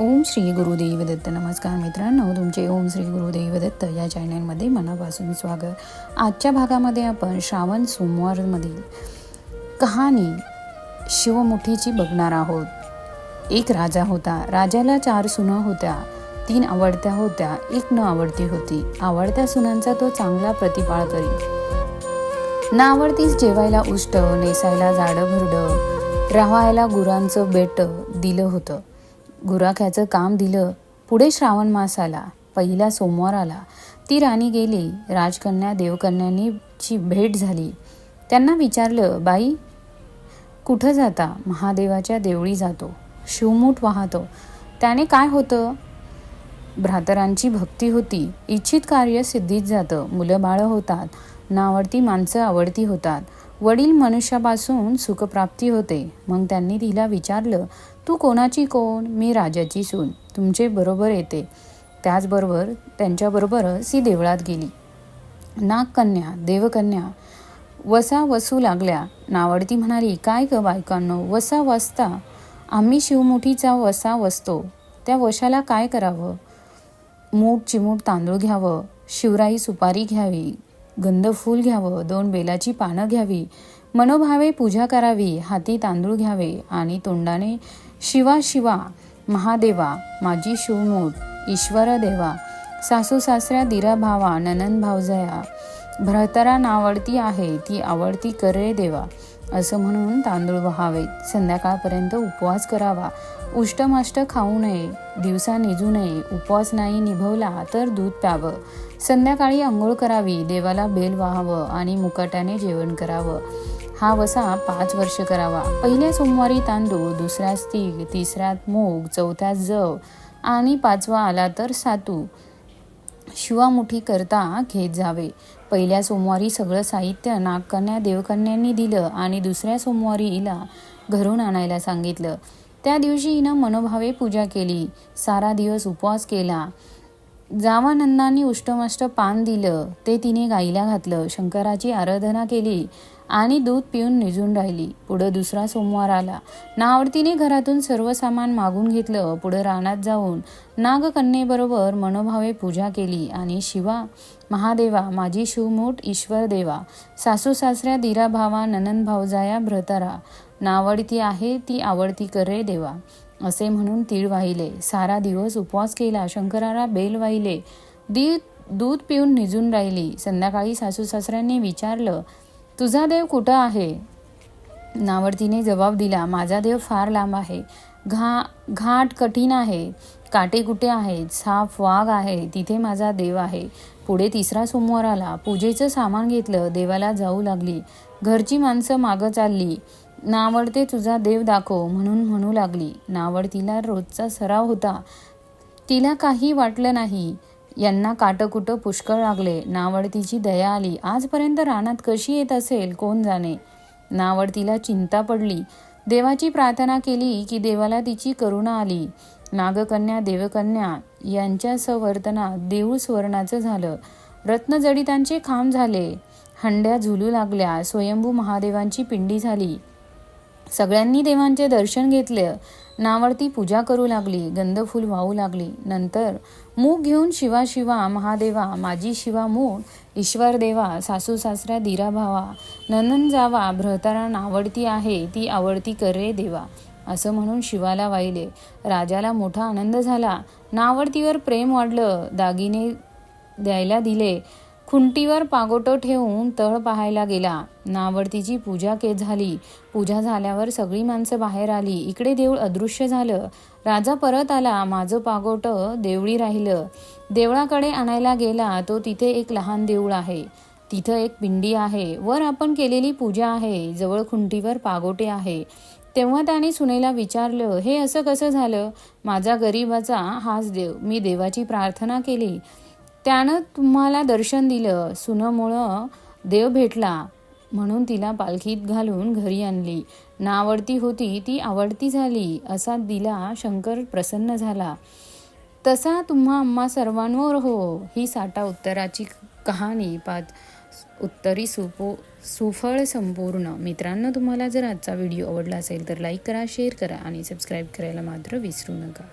ओम श्री गुरुदेव दत्त. नमस्कार मित्रांनो तुमचे ओम श्री गुरुदेव दत्त या चॅनलमध्ये मनापासून स्वागत. आजच्या भागामध्ये आपण श्रावण सोमवारमधील कहाणी शिवमुठीची बघणार आहोत. एक राजा होता. राजाला चार सुना होत्या. तीन आवडत्या होत्या एक न आवडती होती. आवडत्या सुनांचा तो चांगला प्रतिपाळ करी ना आवडतीच जेवायला उष्ट नेसायला जाडं भरडं राहायला गुरांचं बेट दिलं होतं. गुराख्याचं काम दिलं पुढे श्रावण मास आला पहिला सोमवार आला. ती राणी गेली राजकन्या देवकन्यांनीची भेट झाली. त्यांना विचारलं बाई कुठं जाता? महादेवाच्या देवळी जातो शिवमूठ वाहतो. त्याने काय होतं? भ्रातरांची भक्ती होती इच्छित कार्य सिद्धीत जातं मुलं बाळं होतात नावडती माणसं आवडती होतात. वडील मनुष्यापासून सुखप्राप्ती होते. मग त्यांनी तिला विचारलं तू कोणाची कोण? मी राजाची सून. तुमचे बरोबर येते. त्याचबरोबर त्यांच्याबरोबरच ती देवळात गेली. नागकन्या देवकन्या वसा वसू लागल्या. नावडती म्हणाली काय ग बायकांनो वसा वसता. आम्ही शिवमुठीचा वसा वसतो. त्या वशाला काय करावं? मूठ चिमूट तांदूळ घ्यावं. शिवराई सुपारी घ्यावी. गंध फूल घ्यावं दोन बेलाची पानं घ्यावी मनोभावे पूजा करावी हाती तांदूळ घ्यावे आणि तोंडाने शिवा शिवा महादेवा माझी शिवमूठ ईश्वर देवा सासू सासऱ्या दिरा भावा ननन भावजया भ्रतरा नावडती आहे ती आवडती करे देवा. असं म्हणून तांदूळ व्हावेत. संध्याकाळपर्यंत उपवास करावा. उष्टमाष्ट खाऊ नये. दिवसा निजू नये. उपवास नाही निभवला तर दूध प्यावं. संध्याकाळी आंघोळ करावी. देवाला बेल व्हावं आणि मुकाट्याने जेवण करावं. हा वसा पाच वर्ष करावा. पहिल्या सोमवारी तांदूळ दुसऱ्यात तीग तिसऱ्यात मूग चौथ्यात जव आणि पाचवा आला तर सातू. शिवामुठी करता घेत जावे. पहिल्या सोमवारी सगळं साहित्य नागकन्या देवकन्यांनी दिलं आणि दुसऱ्या सोमवारी हिला घरून आणायला सांगितलं. त्या दिवशी हिनं मनोभावे पूजा केली. सारा दिवस उपवास केला. जावानंदांनी उष्टमष्ट पान दिलं ते तिने गाईला घातलं शंकराची आराधना केली आणि दूध पिऊन निजून राहिली. पुढं दुसरा सोमवार आला. नावडतीने घरातून सर्व सामान मागून घेतलं. पुढं रानात जाऊन नागकन्येबरोबर मनोभावे पूजा केली आणि शिवा महादेवा माझी शिवमूठ ईश्वर देवा सासू सासऱ्या दिरा भावा ननन भावजाया भ्रतरा नावडती आहे ती आवडती करे देवा. असे म्हणून तीळ वाहिले. सारा दिवस उपवास केला. शंकराला बेल वाहिले. दी दूध पिऊन निजून राहिली. संध्याकाळी सासू सासऱ्यांनी विचारलं तुझा देव कुठं आहे? नावडतीने जबाब दिला माझा देव फार लांब आहे. घा घाट कठीण आहे. काटे कुठे आहेत? साफ वाघ आहे. तिथे माझा देव आहे. पुढे तिसरा सोमवार आला. पूजेचं सामान घेतलं. देवाला जाऊ लागली. घरची माणसं मागं चालली. नावडते तुझा देव दाखव म्हणून म्हणू लागली. नावडतीला रोजचा सराव होता. तिला काही वाटलं नाही. यांना काटकुटं पुष्कळ लागले. नावडतीची दया आली. आजपर्यंत रानात कशी येत असेल? कोण जाणे? नावडतीला चिंता पडली. देवाची प्रार्थना केली की देवाला तिची करुणा आली. नागकन्या देवकन्या यांच्या सवर्तनात देऊळ स्वर्णाचं झालं. रत्नजडितांचे खांब झाले. हंड्या झुलू लागल्या. स्वयंभू महादेवांची पिंडी झाली. सगळ्यांनी देवांचे दर्शन घेतले नावडती पूजा करू लागली गंधफूल वाहू लागली. नंतर मूग घेऊन शिवा शिवा महादेवा माझी शिवा मूग ईश्वर देवा सासू सासऱ्या दिरा भावा नंदन जावा भ्रतारा नावडती आहे ती आवडती करे देवा. असं म्हणून शिवाला वाहिले. राजाला मोठा आनंद झाला. नावडतीवर प्रेम वाढलं. दागिने द्यायला दिले. खुंटीवर पागोटं ठेवून तळ पाहायला गेला. नावडतीची पूजा के झाली. पूजा झाल्यावर सगळी माणसं बाहेर आली. इकडे देऊळ अदृश्य झालं. राजा परत आला. माझं पागोटं देवळी राहिलं. देवळाकडे आणायला गेला. तो तिथे एक लहान देऊळ आहे. तिथं एक पिंडी आहे. वर आपण केलेली पूजा आहे. जवळ खुंटीवर पागोटे आहे. तेव्हा त्याने सुनेला विचारलं हे असं कसं झालं? माझा गरीबाचा हाच देव. मी देवाची प्रार्थना केली. त्यानं तुम्हाला दर्शन दिलं सुनमुळं देव भेटला म्हणून तिला पालखीत घालून घरी आणली. ना आवडती होती ती आवडती झाली असा दिला शंकर प्रसन्न झाला. तसा तुम्हा आम्हा सर्वांवर हो ही साठा उत्तराची कहाणी. पाच उत्तरी सुपो सुफळ संपूर्ण. मित्रांनो तुम्हाला जर आजचा व्हिडिओ आवडला असेल तर लाईक करा शेअर करा आणि सबस्क्राईब करायला मात्र विसरू नका.